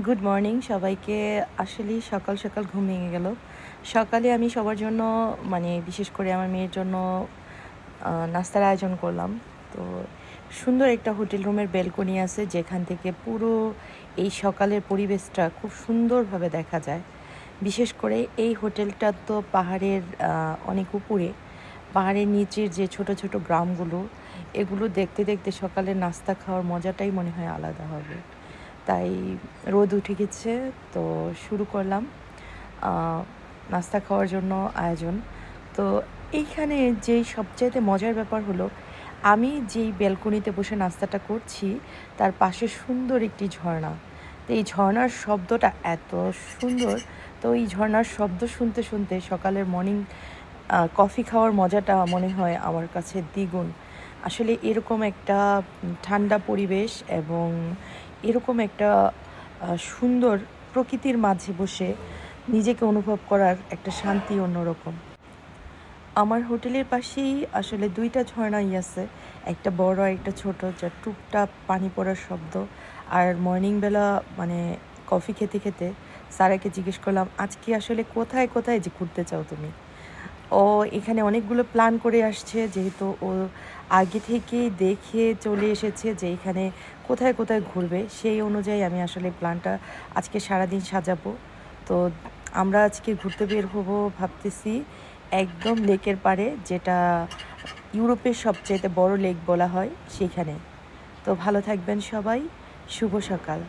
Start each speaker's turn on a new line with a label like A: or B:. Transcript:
A: Good morning সবাইকে। আসলেই সকাল সকাল ঘুম ভেঙে গেল। সকালে আমি সবার জন্য মানে বিশেষ করে আমার মেয়ের জন্য নাস্তার আয়োজন করলাম। তো সুন্দর একটা হোটেল রুমের বেলকনি আছে, যেখান থেকে পুরো এই সকালের পরিবেশটা খুব সুন্দরভাবে দেখা যায়। বিশেষ করে এই হোটেলটা তো পাহাড়ের অনেক উপরে। পাহাড়ের নিচের যে ছোট ছোট গ্রামগুলো, এগুলো দেখতে দেখতে সকালে নাস্তা খাওয়ার মজাটাই মনে হয় আলাদা হবে। তাই রোদ উঠে গেছে, তো শুরু করলাম নাস্তা খাওয়ার জন্য আয়োজন। তো এইখানে যেই সবচাইতে মজার ব্যাপার হলো, আমি যেই ব্যালকনিতে বসে নাস্তাটা করছি, তার পাশে সুন্দর একটি ঝর্ণা। তো এই ঝর্ণার শব্দটা এত সুন্দর, তো এই ঝর্ণার শব্দ শুনতে শুনতে সকালের মর্নিং কফি খাওয়ার মজাটা মনে হয় আমার কাছে দ্বিগুণ। আসলে এরকম একটা ঠান্ডা পরিবেশ এবং এরকম একটা সুন্দর প্রকৃতির মাঝে বসে নিজেকে অনুভব করার একটা শান্তি অন্যরকম। আমার হোটেলের পাশেই আসলে দুইটা ঝর্ণাই আছে, একটা বড় একটা ছোট, যা টুকটাক পানি পড়ার শব্দ। আর মর্নিং বেলা মানে কফি খেতে খেতে স্যারাকে জিজ্ঞেস করলাম, আজকে আসলে কোথায় কোথায় যে ঘুরতে চাও তুমি? ও এখানে অনেকগুলো প্ল্যান করে আসছে, যেহেতু ও আগে থেকেই দেখে চলে এসেছে যে এখানে কোথায় কোথায় ঘুরবে। সেই অনুযায়ী আমি আসলে প্ল্যানটা আজকে সারাদিন সাজাবো। তো আমরা আজকে ঘুরতে বের হব ভাবতেছি একদম লেকের পাড়ে, যেটা ইউরোপের সবচেয়ে বড় লেক বলা হয়, সেখানে। তো ভালো থাকবেন সবাই, শুভ সকাল।